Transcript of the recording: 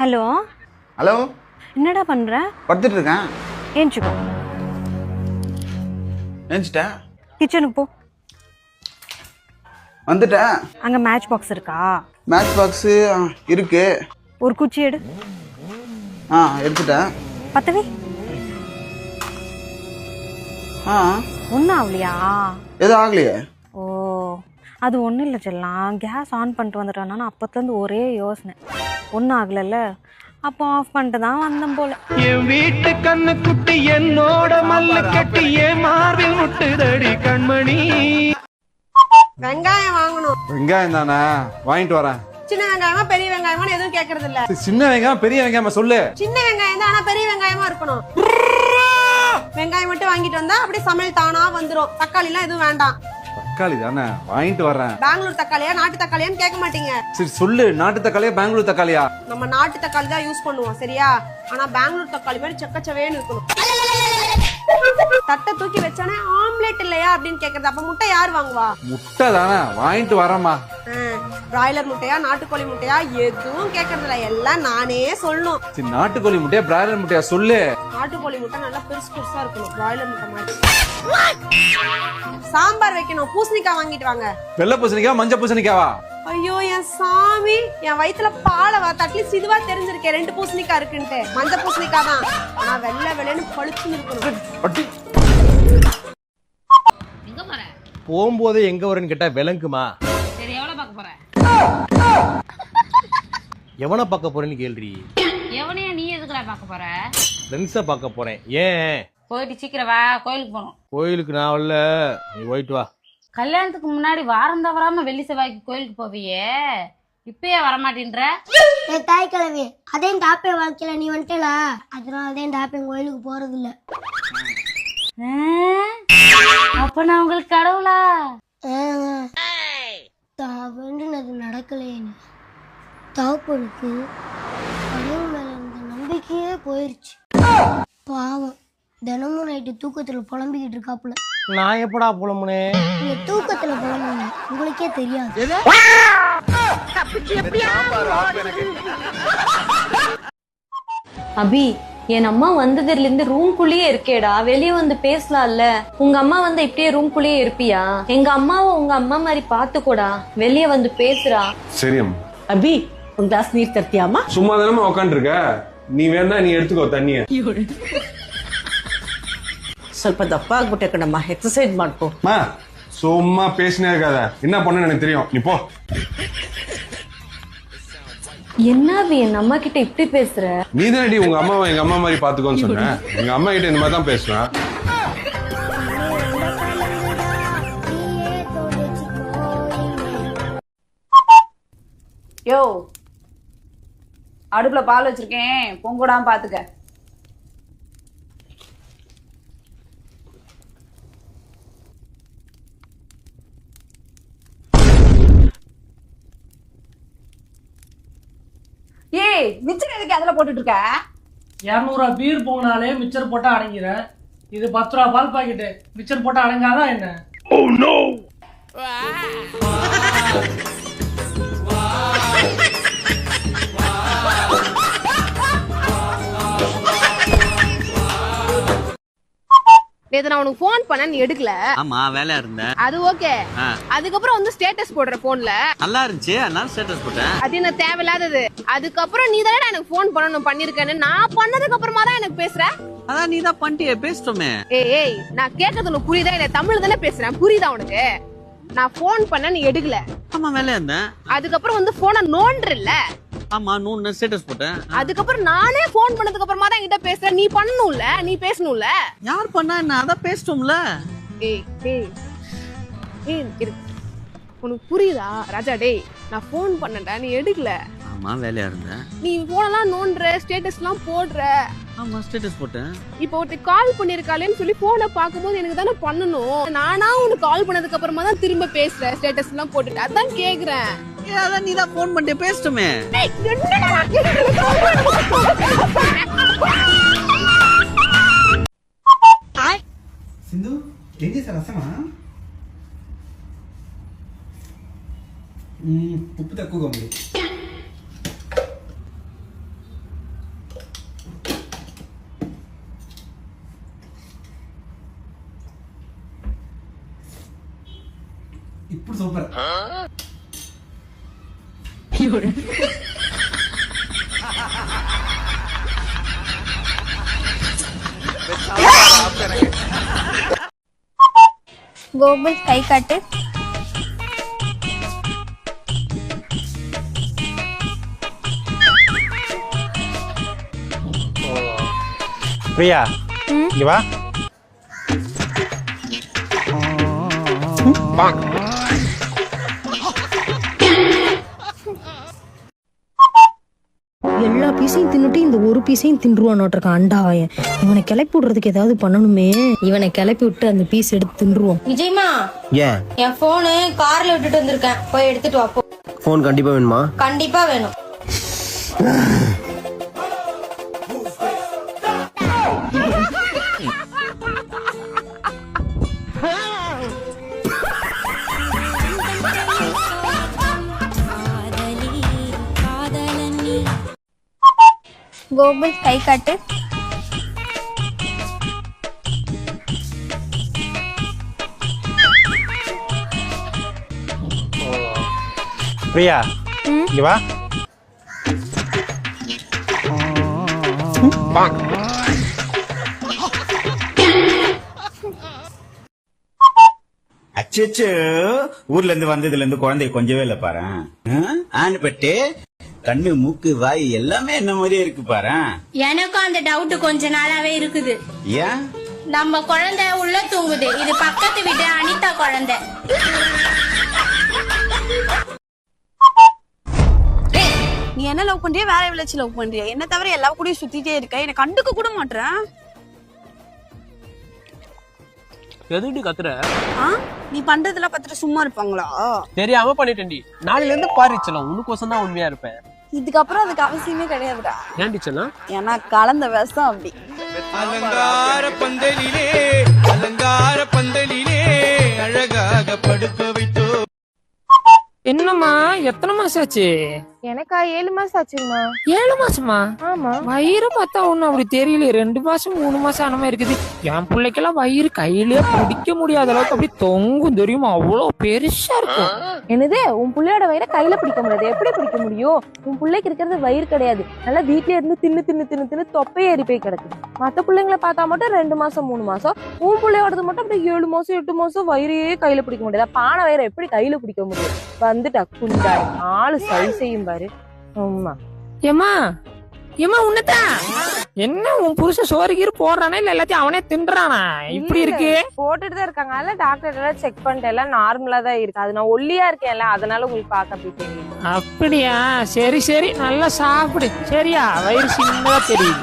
Hello? Hello? என்னடா பண்ற? படுத்துட்டு இருக்கேன் ஏஞ்சுக்கோ. நினச்சிட்டேன் கிச்சனுக்கு போ. வந்துட்டேன் அங்க மேட்ச் பாக்ஸ் இருக்கா? மேட்ச் பாக்ஸு இருக்கு. ஒரு குச்சி எடு. ஆ எடுத்துட்டேன் பத்தவி. ஆ. ஒன்றும் ஆகலையா எதுவும் ஆகலையே? அது ஒன்றும் இல்லை செல்லாம். கேஸ் ஆன் பண்ணிட்டு வந்துட்டோம் நான் அப்பத்துலேருந்து ஒரே யோசனை. ஒன்றும் ஆகலைல்ல? அப்போ ஆஃப் பண்ணிட்டு தான் வந்தேன் போல. என் வீட்டு கண்ணு குட்டி என்னோட மல்லு கட்டி என் மார்பில் முட்டுதடி கண்மணி. வெங்காயம் வாங்கணும். வெங்காயம் தானே? வாங்கிட்டு வரேன். சின்ன வெங்காயமா பெரிய வெங்காயமா எதுவும் கேக்குறது இல்ல சின்ன வெங்காயம் பெரிய வெங்காயமா சொல்லு. சின்ன வெங்காயம் தான் ஆனா பெரிய வெங்காயமா இருக்கணும். வெங்காயம் மட்டும் வாங்கிட்டு வந்தா அப்படியே சமையல் தானா வந்துரும். தக்காளி எல்லாம் எதுவும் வேண்டாம். தக்காளி தானே? வாங்கிட்டு வரேன் பெங்களூர் தக்காளியா நாட்டு தக்காளியான்னு கேட்க மாட்டீங்க. சரி சொல்லு நாட்டு தக்காளியா பெங்களூர் தக்காளியா? நம்ம நாட்டு தக்காளி தான் யூஸ் பண்ணுவோம் சரியா? ஆனா பெங்களூர் தக்காளி மாதிரி செக்கச்சவேன்னு இருக்கணும். தட்டை தூக்கி வச்சானே ஆம்லெட் இல்லையா அப்படின்னு கேக்குறது. அப்ப முட்டை யார் வாங்குவா? முட்டை தானே வாங்கிட்டு வரேம்மா. பிராய்லர் முட்டையா நாட்டுக்கோழி முட்டையா? எதுவும் கேக்குறது இல்ல எல்லாம் நானே சொல்லணும். சரி நாட்டுக்கோழி முட்டையா பிராய்லர் முட்டையா சொல்லு. நாட்டுக்கோழி முட்டை நல்லா பெருசு பெருசா இருக்கணும். பிராய்லர் முட்டை மாதிரி. சாம்பார் வைக்கணும். பூசணிக்காய் வாங்கிட்டு வாங்க. வெள்ளை பூசணிக்காவா மஞ்சள் பூசணிக்காவா? ஐயோ என் சாமி. என் வயித்துல பாலவா அட்லீஸ்ட் இதுவா தெரிஞ்சிருக்கேன் ரெண்டு பூசணிக்காய் இருக்குன்ட்டு. மஞ்ச பூசணிக்காய் தான். ஆனா வெள்ளை இருக்கணும். அடி. எங்க போற? போகும்போதே எங்க வரேன்னு கேட்டா விளங்குமா சரி எவ்வளவு பார்க்க போற? எவனை பார்க்க போறேன்னு கேள்றி? எவனையா நீ எதுக்குடா பார்க்க போற? ஃப்ரெண்ட்ஸை பார்க்க போறேன். ஏன்? போயிட்டு சீக்கிரம் வா கோயிலுக்கு போகணும். கோயிலுக்கு நான் வரல. நீ போயிட்டு வா. கல்யாணத்துக்கு முன்னாடி வாரம் தவறாம வெள்ளி செவ்வாய்க்கு கோயிலுக்கு போவியே. இப்பயே வரமாட்டேன்ற? ஏ தாய் கிழவி அதே டாப்பே வாழ்க்கையில நீ வந்துட்டல அதனால தான் டாப்பே கோயிலுக்கு போறது இல்ல? அப்ப நான் உங்களுக்கு கடவுளா? தான் வேண்டுனது நடக்கலைன்னு தகப்பனுக்கு கடவுள் மேல இருந்த நம்பிக்கையே போயிருச்சு. பாவம். தினமும் நைட்டு தூக்கத்துல புலம்பிக்கிட்டு இருக்காப்புல. நான் எப்படா புலம்புனே? நீங்க தூக்கத்துல புலம்புங்க உங்களுக்கே தெரியாது. அபி என் அம்மா வந்ததுல இருந்து ரூம்குள்ளேயே இருக்கேடா வெளியே வந்து பேசலாம்ல உங்க அம்மா வந்து இப்படியே ரூம்குள்ளேயே இருப்பியா எங்க அம்மாவை உங்க அம்மா மாதிரி பாத்துக்கோடா வெளியே வந்து பேசுறா சரியம் அபி உன் கிளாஸ் நீர் தட்டியாமா சும்மா தானே உக்காண்டிருக்க நீ வேணா நீ எடுத்துக்கோ தண்ணிய ಸ್ವಲ್ಪ ದಪ್ಪ ಆಗ್ಬಿಟ್ಟೆ ಕಣಮ್ಮ ಎಕ್ಸಸೈಸ್ ಮಾಡ್ಕೋ மா சும்மா பேசினே இருக்காத என்ன பண்ணு எனக்கு தெரியும் நீ போ என்ன அபி என் அம்மா கிட்ட இப்படி பேசுற? நீ தானடி உங்க அம்மாவை எங்க அம்மா மாதிரி பாத்துக்கோன்னு சொன்னேன் எங்க அம்மா கிட்ட இந்த மாதிரி தான் பேசுவேன். யோ அடுப்புல பால் வச்சிருக்கேன். பொங்குடாம பாத்துக்க. ஏய் மிச்சம் எதுக்கு அதுல போட்டுட்டு இருக்க இரநூறுவா பீர் போனாலே மிச்சர் போட்டா அடங்கிற இது பத்து ரூபா பால் பாக்கெட்டு. மிச்சர் போட்டா அடங்காதான் என்ன? நேத்து நான் உனக்கு ஃபோன் பண்ண நீ எடுக்கல. ஆமா வேலையா இருந்தேன் அது ஓகே அதுக்கப்புறம் வந்து ஸ்டேட்டஸ் போடுற போன்ல நல்லா இருந்துச்சு அதனால ஸ்டேட்டஸ் போட்டேன். அது என்ன தேவையில்லாதது. அதுக்கப்புறம் நீ தானே எனக்கு ஃபோன் பண்ணணும் பண்ணிருக்கேன்னு. நான் பண்ணதுக்கு அப்புறமா தான் எனக்கு பேசுற. அதான் நீ தான் பண்ணிட்டியே பேசிட்டோமே. ஏய் ஏய் நான் கேட்கறது உனக்கு புரியுதா இல்ல தமிழ் தானே பேசுறேன் புரியுதா உனக்கு? நான் ஃபோன் பண்ண நீ எடுக்கல. ஆமா வேலையா இருந்தேன். அதுக்கப்புறம் வந்து போனை நோன்றல்ல ஆமா நூறு ஸ்டேட்டஸ் போட்டேன். அதுக்கப்புறம் நானே ஃபோன் பண்ணதுக்கு அப்புறமா தான் என்கிட்ட பேசுற. நீ பண்ணணும்ல நீ பேசணும்ல? யார் பண்ணா என்ன? அதான் பேசிட்டோம்ல. ஏய் ஏய் ஏய் உனக்கு புரியுதா? ராஜா டேய் நான் ஃபோன் பண்ணேன்டா நீ எடுக்கல. ஆமா வேலையா இருந்தேன் நீ போனெல்லாம் நோண்டுற ஸ்டேட்டஸ்லாம் போடுற. ஆமா ஸ்டேட்டஸ் போட்டேன். இப்போ ஒருத்தர் கால் பண்ணிருக்காளேன்னு சொல்லி போனை பார்க்கும்போது எனக்கு தானே பண்ணணும். நானா உனக்கு கால் பண்ணதுக்கு அப்புறமா தான் திரும்ப பேசுற ஸ்டேட்டஸ் எல்லாம் போட்டுட்டு. அதான் கேக்குறேன். ஏ அதான் நீ தான் ஃபோன் பண்ணிட்டு பேசிட்டோமே டேய், என்னடா நான் கேக்குறது? சிந்து எங்கே சார் ரசமா ఉప్పు తక్కువగా ఉంది கோகுல் கை காட்டு பிரியா இங்க எல்லா பீஸையும் தின்னுட்டு இந்த ஒரு பீஸையும் தின்றுவான் அண்டாவாயன். இவனை கிளப்பி விடுறதுக்கு ஏதாவது பண்ணணுமே. இவனை கிளப்பி விட்டு அந்த பீஸ் எடுத்து தின்றுவோம். விஜய்மா ஏன்? என் போனு கார்ல விட்டுட்டு வந்திருக்கேன். போய் எடுத்துட்டு வா போ. ஃபோன் கண்டிப்பா வேணுமா? கண்டிப்பா வேணும். கோகுல் கை காட்டு. பிரியா இங்க வா. அச்சோ ஊர்ல இருந்து வந்ததுல இருந்து குழந்தை கொஞ்சவே இல்ல பாரு ஆண்டுபட்டு கண்ணு மூக்கு வாய் எல்லாமே என்ன மாதிரியே இருக்கு பாரு. எனக்கும் அந்த டவுட் கொஞ்ச நாளாவே இருக்குது. ஏன்? நம்ம குழந்தை உள்ள தூங்குது. இது பக்கத்து வீட்டு அனிதா குழந்தை. நீ என்ன லவ் பண்றியா? வேற எவ்வளவு லவ் பண்றியா? என்ன தவிர எல்லா கூடயும் சுத்திட்டே இருக்க. என்ன கண்டுக்க கூட மாட்டேன் எதுக்கு கத்துற? ஆ? நீ பண்றதெல்லாம் பார்த்துட்டு சும்மா இருப்பாங்களா? தெரியாம பண்ணிட்டேன்டி. நாளையில இருந்து பாரிச்சலாம் உனக்கோசம் தான் உண்மையா இருப்பேன். இதுக்கப்புறம் அதுக்கு அவசியமே கிடையாதுடா. ஏன் டீச்சர்னா? ஏன்னா கலந்த விஷம் அப்படி. அலங்கார பந்தலிலே அலங்கார பந்தலிலே அழகாக படுக்க வைத்தோ என்னம்மா எத்தனை மாசம் ஆச்சு? எனக்கா ஏழு மாசம் ஆச்சுங்கண்ணா ஏழு மாசமா? ஆமா. வயிறு பார்த்தா ஒண்ணும் அப்படி தெரியல ரெண்டு மாசம் மூணு மாசம் ஆன மாதிரி இருக்குது. என் பிள்ளைக்கெல்லாம் வயிறு கையிலே பிடிக்க முடியாத அளவுக்கு அப்படி தொங்கும் தெரியுமா? அவ்வளவு பெருசா இருக்கும். என்னது? உன் புள்ளையோட வயிறை கையில பிடிக்க முடியாது. எப்படி பிடிக்க முடியும்? உன் பிள்ளைக்கு இருக்கிறது வயிறு கிடையாது. நல்லா வீட்லயே இருந்து தின்னு தின்னு தின்னு தின்னு தொப்பை ஏறி போய் கிடக்குது. மத்த பிள்ளைங்களை பார்த்தா மட்டும் ரெண்டு மாசம் மூணு மாசம். உன் பிள்ளையோடது மட்டும் அப்படியே ஏழு மாசம் எட்டு மாசம் வயிறையே கையில பிடிக்க முடியாது. பானை வயிறை எப்படி கையில பிடிக்க முடியும்? வந்துட்டா குண்டாய். ஆளு சரி செய்யும் பாரு. ஆமா ஏமா என்ன உன் புருஷன் சோறு கீறு போடுறானா? இல்ல எல்லாத்தையும் அவனே தின்றானா? இப்படி இருக்கு. போட்டுட்டு தான் இருக்காங்க. அதெல்லாம் டாக்டர் எல்லாம் செக் பண்ணிட்டு எல்லாம் நார்மலா தான் இருக்கு. அது நான் ஒல்லியா இருக்கேன்ல அதனால உங்களுக்கு பார்க்க அப்படி தெரியும் அப்படியா? சரி சரி. நல்லா சாப்பிடு. சரியா? வயிறு சின்னதா தெரியுது.